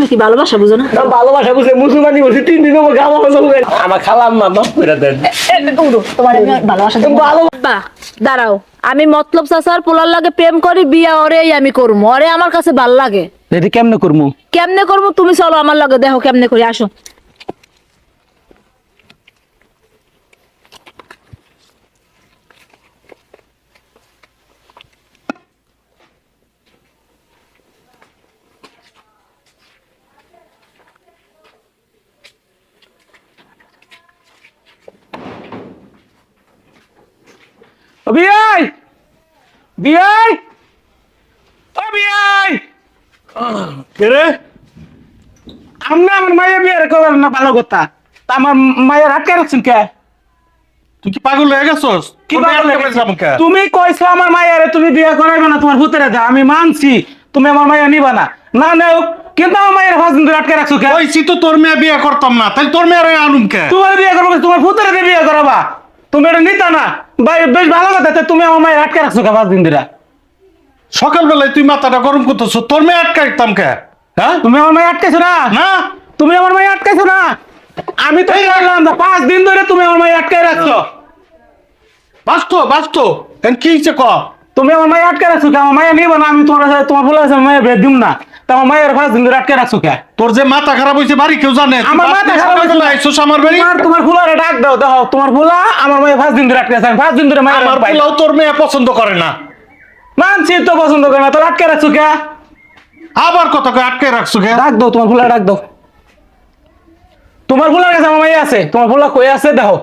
তুমি কি ভালোবাসা বুঝো না? ভালোবাসা বুঝে মুসলমানি বলছি তিন দিন আমার গাওয়া হলো আমার খালাম মা মাফ করে দেন। তোমার আমি ভালোবাসা ভালো দাঁড়াও। আমি মতলব চাচার পোলার লাগে প্রেম করি বিয়া ওরে আমি করব ওরে আমার কাছে ভালো লাগে। দিদি কেমনে করব কেমনে করব তুমি চলো আমার লাগে দেখো কেমনে করি আসো। ও বিয়াই বিয়াই ও বিয়াই কে রে? আমরা আমার মায়ের বিয়ার করার না ভালো কথা। তা আমার মায়ের আটকে রাখছেন কে? তুই কি পাগল হয়ে গেছস? কি পাগল মেয়ে হয়ে? তুমি কইছো আমার মায়ের তুমি বিয়ে করাইবে না তোমার ভূতের দা আমি মানছি তুমি আমার মায়ের নিবা না। না নেও কিন্তু আমার মায়ের ধরে আটকে রাখছো কে? কইছি তো তোর মেয়ে বিয়ে করতাম না তাহলে তোর মেয়ের আনুম কে? তোমার বিয়ে করব তোমার ভূতের বিয়ে করাবা? তুমি এটা নিতা না। ভাই বেশ ভালো কথা তা তুমি আমার মায়ের আটকে রাখছো কে পাঁচ দিন ধরে। সকালবেলায় তুই মাথাটা গরম করতেছ তোর মেয়ে আটকে রাখতাম কে? হ্যাঁ? তুমি আমার মায়ের আটকেছো না? না। তুমি আমার মায়ের আটকেছো না? আমি তো জানলাম না পাঁচ দিন ধরে তুমি আমার মায়ের আটকাই রাখছো। বাঁচতো বাঁচতো এখন কি হয়েছে ক? তুমি আমার মায়ের আটকে রাখছো কে? আমার মায়ের নিব না আমি তোমার তোমার বলে আছে মায়ের বেদ দিম না। তা আমার মায়ের পাঁচ দিন ধরে আটকে রাখছো কে? তোর যে মাথা খারাপ হয়েছে বাড়ি কেউ জানে? আমার মাথা খারাপ হয়েছে। আমার বাড়ি? তোমার তোমার ফুলারে ডাক দাও দেখো তোমার ফুলা আমার মায়ের পাঁচ দিন ধরে আটকে আছে। পাঁচ দিন ধরে মায়ের আমার তোর মেয়ে পছন্দ করে না। মানছি তো পছন্দ করে না। তোর আটকে রাখছো কে? আবার কত কে আটকে রাখছো কে? ডাক দাও তোমার ফুলা ডাক দাও। তোমার ফুলার কাছে আমার মাইয়া আছে। তোমার ফুলা কই আছে দেখো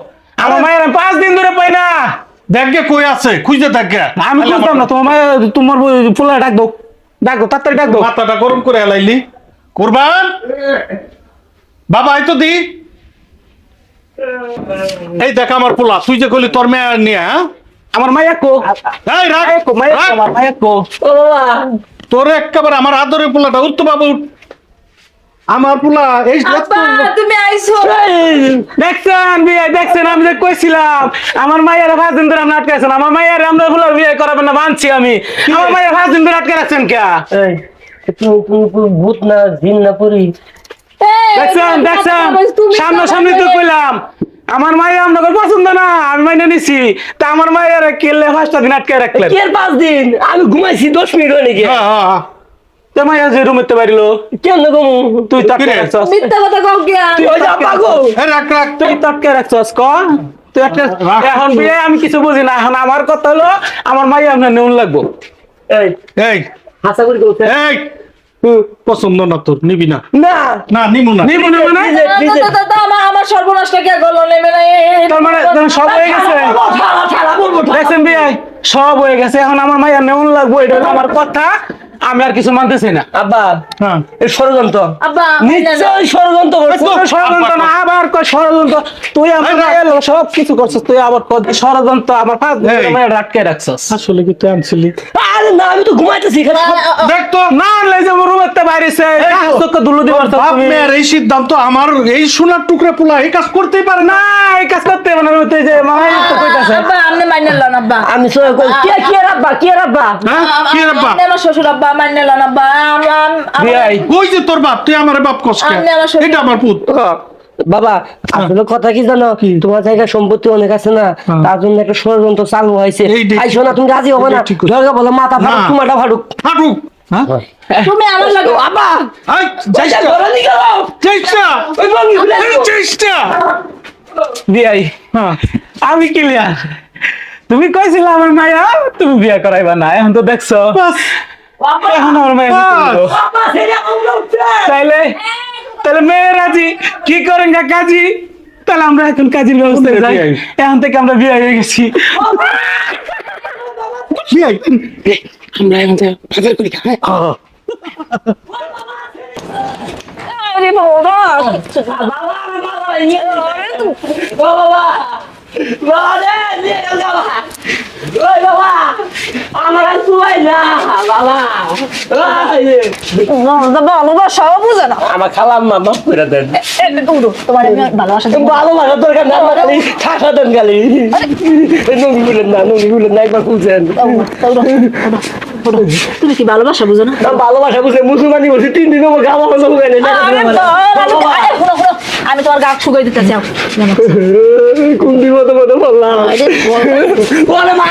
আমার মায়ের পাঁচ দিন ধরে পাই না। দেখ গে কই আছে খুঁজে দেখ গে। আমি বুঝতাম না তোমার মায়ের তোমার ফুলা ডাক দাও। ডাক তাড়াতাড়ি ডাকো। মাথাটা গরম করে এলাইলি। কুরবান? বাবা এই তো দি। এই দেখ আমার পোলা তুই যে কইলি তোর মেয়ে নিয়ে হ্যাঁ? আমার মাইয়া কো। এই রাখ মাইয়া কো বাবা তোর একেবারে আমার আদরের পোলাটা উত্তর বাবু আমার পোলা এই তুমি আইছো। দেখছেন বিয়ে দেখছেন আমি যে কইছিলাম আমার মায়ের পাঁচ দিন ধরে আপনি আটকাইছেন আমার মায়ের আমরা ফুলার বিয়ে করাবেন না মানছি আমি। আমার মায়ের পাঁচ দিন ধরে আটকে রাখছেন কে? ভূত না জিন না পুরি। দেখছেন তুমি দেখছেন তুমি সামনে সামনে তো কইলাম আমার মায়ের আপনাকে পছন্দ না আমি মাইনে নিছি তা আমার মায়ের কেলে পাঁচটা দিন আটকে রাখলেন? কে পাঁচ দিন? আমি ঘুমাইছি দশ মিনিট হয়ে নাকি হ্যাঁ। তো মাইয়া যে রুমেতে পারিল কেন ঘুমু তুই তো রাখছস মিথ্যা কথা কও কি তুই ওই যা পাগো এই রাখ রাখ তুই তো রাখছস ক তুই আটকে এখন বিয়ে আমি কিছু বুঝি না এখন আমার কথা হলো আমার মাইয়া আপনার নেউন লাগবো এই এই হাসা করি করছে এই পছন্দ না তোর নিবি না না না নিবো না মানে আমার আমার সর্বনাশটা কে নেমে না তার মানে মানে সব হয়ে গেছে। দেখছেন বিয়ে সব হয়ে গেছে এখন আমার মাইয়া নেউন লাগবো এটা আমার কথা আমি আর কিছু মানতেছি না। আব্বা হ্যাঁ। এই ষড়যন্ত্র। আব্বা নিশ্চয় ষড়যন্ত্র ষড়যন্ত্র না আবার কয় ষড়যন্ত্র? তুই আমার সব কিছু করছিস তুই আবার কয় ষড়যন্ত্র আমার মায়ের আটকে রাখছস। আসলে কি তুই আনছিলি? আরে না আমি তো ঘুমাইতেছি দেখ তো না আনলে যে রুমের তে বাইরেছে তোকে দুলু দিবার তো বাপ মেয়ের এই সিদ্ধান্ত আমার এই সোনার টুকরা পোলা এই কাজ করতেই পারে না। এই কাজ করতে হবে না রুমেতে যে মামাই তো কইতাছে। আব্বা আপনি মাইনে লন আব্বা। আমি কই কে কে রাব্বা কে রাব্বা? হ্যাঁ? কি রে বাপ আপনি আমার শ্বশুর আব্বা। মাইনে লন আব্বা আম- আম- আমার- বিয়াই যে তোর বাপ? তুই আমার বাপ কষ্ট এটা আমার পুত বাবা আসলে কথা কি জানো? তোমার জায়গা সম্পত্তি অনেক আছে না? তার জন্য একটা ষড়যন্ত্র চালু হয়েছে। এই দেখ- আইসো না তুমি রাজি হবে না। দরকার বলো মাথা ফাটুক তোমারটা ফাটুক। হ্যাঁ? তুমি আমার লাগে বাবা! ওই। বিয়াই হ্যাঁ, আমি ক্লিয়ার। তুমি কইছিলে আমার মায়া তুমি বিয়া করাইবা না এখন তো দেখছ। এখন আমার মায়া। তাইলে তাহলে মেয়ে রাজি কি করেন গা কাজী তাহলে আমরা এখন কাজের ব্যবস্থা যাই এখন থেকে আমরা বিয়ে হয়ে গেছি আমরা এখন থেকে করি হ্যাঁ। আরে বাবা বাবা, বাবা, বাবা, বাবা, বাবা রে, নিয়ে গেলো বাবা। ওই বাবা, আমার আর সুয়াই না, বাবা। ওই, ভালোবাসাও বুঝে না আমার খালাম মা মাফ করে দেন তোমার ভালোবাসা ভালোবাসা দরকার না খালি দেন খালি বলেন বলেন একবার। তুমি কি ভালোবাসা বুঝো না ভালোবাসা বুঝে মুসলমানি বলছি তিন দিন আমার আমি তোমার গা শুকাই দিতে চাও কোন দিন মতো মতো বললাম মা